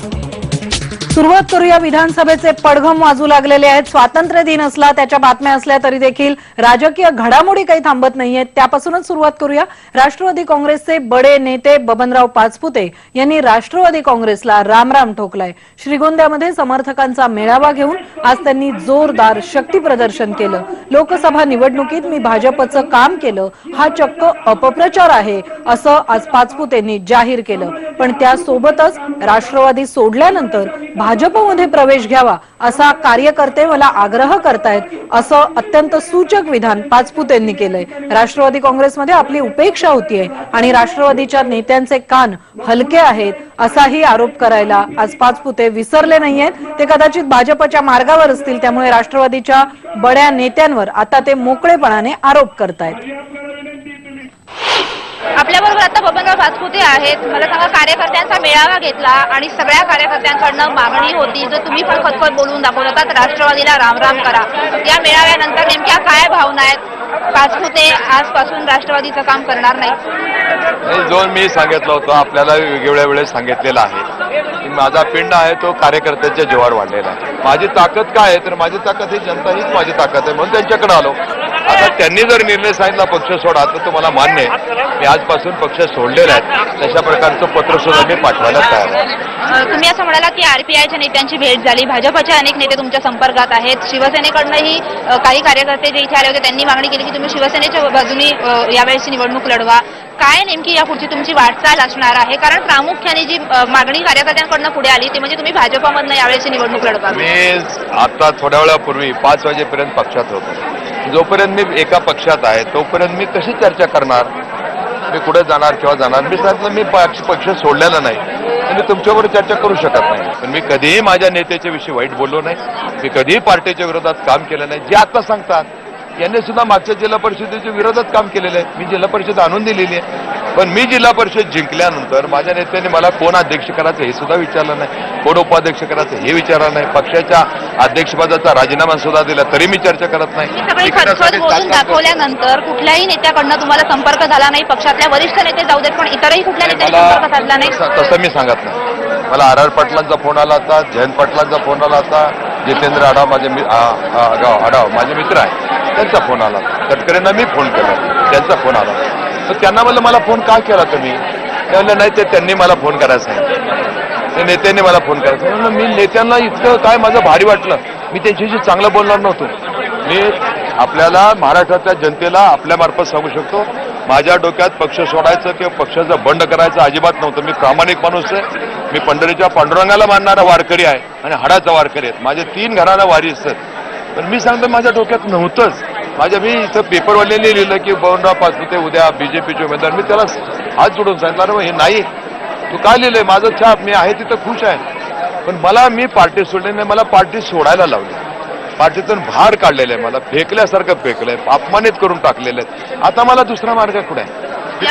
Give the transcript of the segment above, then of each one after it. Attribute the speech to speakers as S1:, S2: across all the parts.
S1: Thank you. सुरुवात करूया विधानसभेचे पडघम वाजू लागलेले आहेत. स्वातंत्र्य दिन असला त्याच्या बातम्या असल्या तरी देखील राजकीय घडामोडी काही थांबत नाहीयेत. त्यापासूनच सुरुवात करूया. राष्ट्रवादी काँग्रेसचे बडे नेते बबनराव पाचपुते यांनी राष्ट्रवादी काँग्रेसला रामराम ठोकलाय. श्रीगोंद्यामध्ये समर्थकांचा मेळावा घेऊन आज त्यांनी जोरदार शक्ती प्रदर्शन केलं. लोकसभा निवडणुकीत मी भाजपचं काम केलं. हा चक्क अपप्रचार आहे असं आज पाचपुतेंनी जाहीर केलं. पण त्यासोबतच राष्ट्रवादी सोडल्यानंतर भाजपमध्ये प्रवेश घ्यावा असा कार्यकर्ते मला आग्रह करतायत असं अत्यंत सूचक विधान पाचपुतेंनी केलंय. राष्ट्रवादी काँग्रेसमध्ये आपली उपेक्षा होतीये आणि राष्ट्रवादीच्या नेत्यांचे कान हलके आहेत असाही आरोप करायला आज पाचपुते विसरले नाहीयेत. ते कदाचित भाजपच्या मार्गावर असतील त्यामुळे राष्ट्रवादीच्या बड्या नेत्यांवर आता ते मोकळेपणाने आरोप करतायत.
S2: आपल्याबरोबर आता बबनराव पाचपुते आहेत. मला सांगा कार्यकर्त्यांचा मेळावा घेतला आणि सगळ्या कार्यकर्त्यांकडनं मागणी होती. जर तुम्ही पण खतखत बोलून दाखवलं तर राष्ट्रवादीला रामराम करा. या मेळाव्यानंतर नेमक्या काय भावना आहेत? पाचपुते आजपासून राष्ट्रवादीचं काम करणार नाही
S3: जो मी सांगितलं होतं आपल्याला वेगवेगळ्या वेळेस सांगितलेलं आहे की माझा पिंड आहे तो कार्यकर्त्यांच्या जीवावर वाढलेला आहे. माझी ताकद काय आहे? तर माझी ताकद ही जनता हीच माझी ताकद आहे म्हणून त्यांच्याकडे आलो. आता त्यांनी जर निर्णय सांगितला पक्ष सोडा तर तो मला मान्य आहे. मी आजपासून पक्ष सोडलेला आहे तशा प्रकारचं पत्र सुद्धा मी पाठवायला तयार आहे.
S2: तुम्ही असं म्हणाला की आरपीआयच्या नेत्यांची भेट झाली. भाजपचे अनेक नेते तुमच्या संपर्कात आहेत. शिवसेनेकडनंही काही कार्यकर्ते जे इथे आले होते त्यांनी मागणी केली की तुम्ही शिवसेनेच्या बाजूनी अ, यावेळेसची निवडणूक लढवा. काय नेमकी या पुढची तुमची वाटचाल असणार आहे? कारण प्रामुख्याने जी मागणी कार्यकर्त्यांकडनं पुढे आली ती म्हणजे तुम्ही भाजपमधनं यावेळेची निवडणूक लढवा.
S3: मी आता थोड्या वेळापूर्वी पाच वाजेपर्यंत पक्षात होतो. जोपर्यंत मी एका पक्षात आहे तोपर्यंत मी कशी चर्चा करणार? मी कुठे जाणार किंवा जाणार? मी सांगितलं मी पक्ष पक्ष सोडलेला नाही. मी तुमच्यावर चर्चा करू शकत नाही. पण मी कधीही माझ्या नेत्याच्या विषयी वाईट बोललो नाही. मी कधीही पार्टीच्या विरोधात काम केलं नाही. जे आता सांगतात यांनी सुद्धा मागच्या जिल्हा परिषदेच्या विरोधात काम केलेलं आहे. मी जिल्हा परिषद आणून दिलेली आहे. पण मी जिल्हा परिषद जिंकल्यानंतर माझ्या नेत्यांनी मला कोण अध्यक्ष करायचं हे सुद्धा विचारलं नाही. कोण उपाध्यक्ष करायचं हे विचारलं नाही. पक्षाच्या अध्यक्षपदाचा राजीनामा सुद्धा दिला तरी मी चर्चा करत नाही.
S2: दाखवल्यानंतर कुठल्याही नेत्याकडनं तुम्हाला संपर्क झाला नाही पक्षातल्या वरिष्ठ नेते जाऊ देत पण इतरही कुठल्या संपर्क साधला नाही?
S3: तसं मी सांगत नाही. मला आर आर पाटलांचा फोन आला होता जयंत पाटलांचा फोन आला होता जितेंद्र आढाव माझे आढाव माझे मित्र आहे त्यांचा फोन आला. तटकरेंना मी फोन केला. त्यांचा फोन आला. तर त्यांना म्हणलं मला फोन का केला तुम्ही? ते म्हणलं नाही ते त्यांनी मला फोन करायचा आहे ते नेत्यांनी मला फोन करायचा म्हणलं मी नेत्यांना इतकं काय माझं भारी वाटलं. मी त्यांच्याशी चांगलं बोलणार नव्हतो. मी आपल्याला महाराष्ट्रातल्या जनतेला आपल्यामार्फत सांगू शकतो माझ्या डोक्यात पक्ष सोडायचं किंवा पक्षाचं बंड करायचं अजिबात नव्हतं. मी प्रामाणिक माणूस आहे. मी पंढरीच्या पांडुरंगाला मानणारा वारकरी आहे आणि हाडाचा वारकरी आहे. माझे तीन घराला वारी असतात पण मी सांगतो माझ्या डोक्यात नव्हतंच. माझ्या मी इथं पेपरवाल्यांनी लिहिलं की बवनराव पाचपुते उद्या बीजेपीचे उमेदवार. मी त्याला हात जोडून सांगितलं मग हे नाही. तू काय लिहिलंय? माझं छाप मी आहे तिथं खुश आहे. पण मला मी पार्टी सोडली नाही मला पार्टी सोडायला लावली. पार्टीतून बाहेर काढलेलं आहे मला फेकल्यासारखं फेकलंय अपमानित करून टाकलेलं आहे. आता मला दुसरा मार्ग कुठे आहे?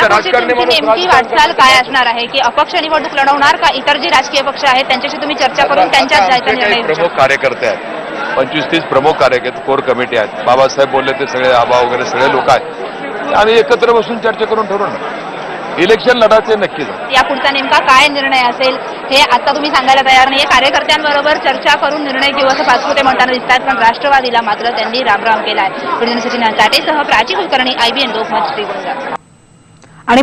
S3: राजकारणी
S2: नेमकी वाटचाल काय असणार आहे? की अपक्ष निवडणूक लढवणार का इतर जे राजकीय पक्ष आहेत त्यांच्याशी तुम्ही चर्चा करून जायचा निर्णय घेऊ
S3: प्रमुख कार्यकर्ते आहेत. पंचवीस तीस प्रमुख कार्यकर्ते कोर कमिटी आहेत. बाबासाहेब बोलले ते सगळे आबा वगैरे सगळे लोक आहेत. आम्ही एकत्र बसून चर्चा करून ठरवू ना. इलेक्शन लढायचे नक्कीच आहे.
S2: या पुढचा नेमका काय निर्णय असेल हे आता तुम्ही सांगायला तयार नाही कार्यकर्त्यांबरोबर चर्चा करून निर्णय घेऊ असं पाचपुते म्हणताना दिसतात पण राष्ट्रवादीला मात्र त्यांनी रामराम केलाय. प्रतिनिधी सचिन चाटेसह प्राची कुलकर्णी आयबीएन लोकमत श्रीगोंदा.
S1: आणि